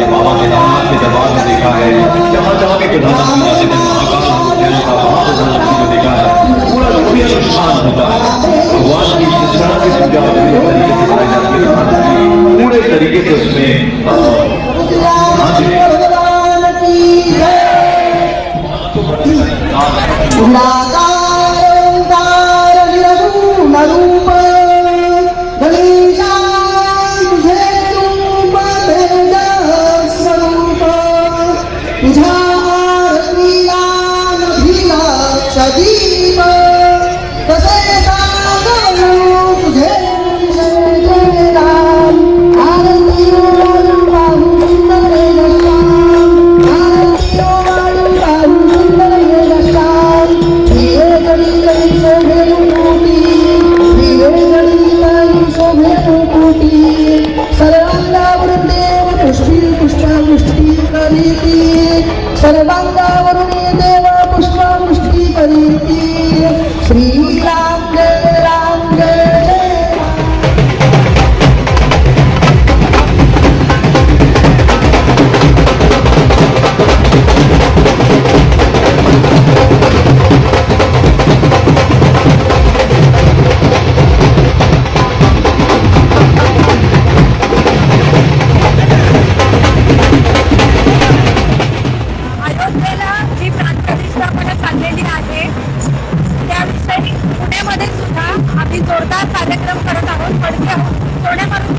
मैंने बाबा के नाम के दरबार में देखा है। जहाँ जहाँ भी प्रधानमंत्री आते थे देखा है। Cervando आम्ही जोरदार कार्यक्रम करत आहोत सोन्यापासून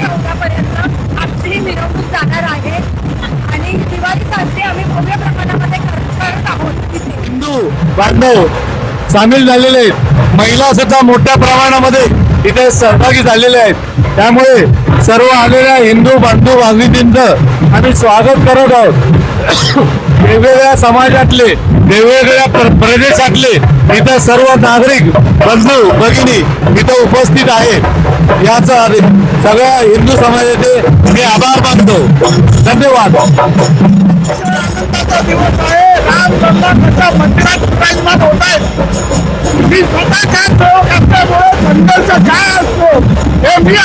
होतापर्यंत मिरवणूक जाणार आहे. आणि दिवाळी साजरी आम्ही भव्य प्रमाणामध्ये करत आहोत हिंदू बांधव सामील झालेले आहेत. महिला सुद्धा मोठ्या प्रमाणामध्ये इथे सहभागी झालेले आहेत. त्यामुळे सर्व आलेल्या हिंदू बांधू बांधवींचं आम्ही स्वागत करत आहोत. वेगवेगळ्या समाजातले वेगवेगळ्या प्र- प्रदेशातले इथं सर्व नागरिक बंधू भगिनी इथं उपस्थित आहेत. याचा सगळ्या हिंदू समाजाचे मी आभार मानतो. धन्यवाद. मंदिरात विराजमान होत आहेत मी स्वतः काय प्रयोग असल्यामुळे संघर्ष काय असतो हे मी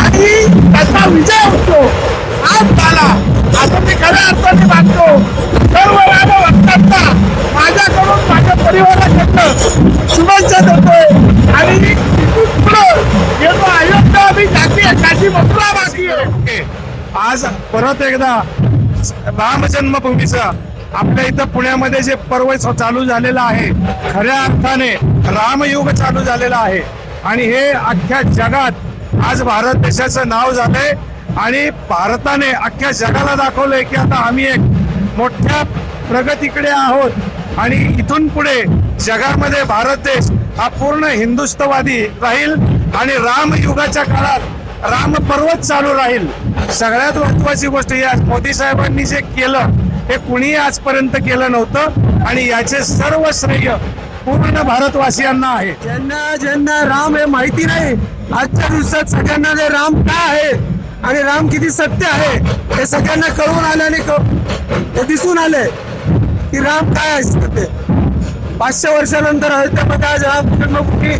आणि त्याचा विजय होतो. आज झाला खऱ्या अर्थाने मानतो सर्व राम भक्तांना माझ्याकडून माझ्या परिवाराकडनं शुभेच्छा देतोय. आणि येतो. अयोध्या मी जाती काशी मथुरा बाकी आज परत एकदा राम जन्मभूमीचं आपल्या इथं पुण्यामध्ये जे पर्व चालू झालेलं आहे खऱ्या अर्थाने रामयुग चालू झालेला आहे. आणि हे अख्ख्या जगात आज भारत देशाचं नाव झालंय. आणि भारताने अख्ख्या जगाला दाखवलंय की आता आम्ही एक मोठ्या प्रगतीकडे आहोत. आणि इथून पुढे जगामध्ये भारत देश हा पूर्ण हिंदुस्थवादी राहील आणि रामयुगाच्या काळात राम पर्वत चालू राहील. सगळ्यात महत्वाची गोष्ट ही आज मोदी साहेबांनी जे केलं हे कुणीही आजपर्यंत केलं नव्हतं आणि याचे सर्व श्रेय पूर्ण भारतवासियांना आहे. ज्यांना ज्यांना राम हे माहिती नाही आजच्या दिवसात सगळ्यांना जे राम का आहे? आणि राम किती सत्य आहे हे सगळ्यांना कळून आलं आणि क- हे दिसून आलंय की राम काय असतं ते पाचशे वर्षानंतर अयोध्यामध्ये आज राम जन्मभूमी.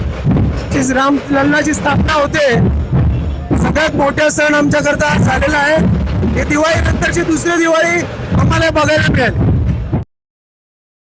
राम लल्लाची स्थापना होते. सगळ्यात मोठा सण आमच्याकरता आज झालेला आहे. हे दिवाळी नंतरची दुसरी दिवाळी आम्हाला बघायला मिळेल.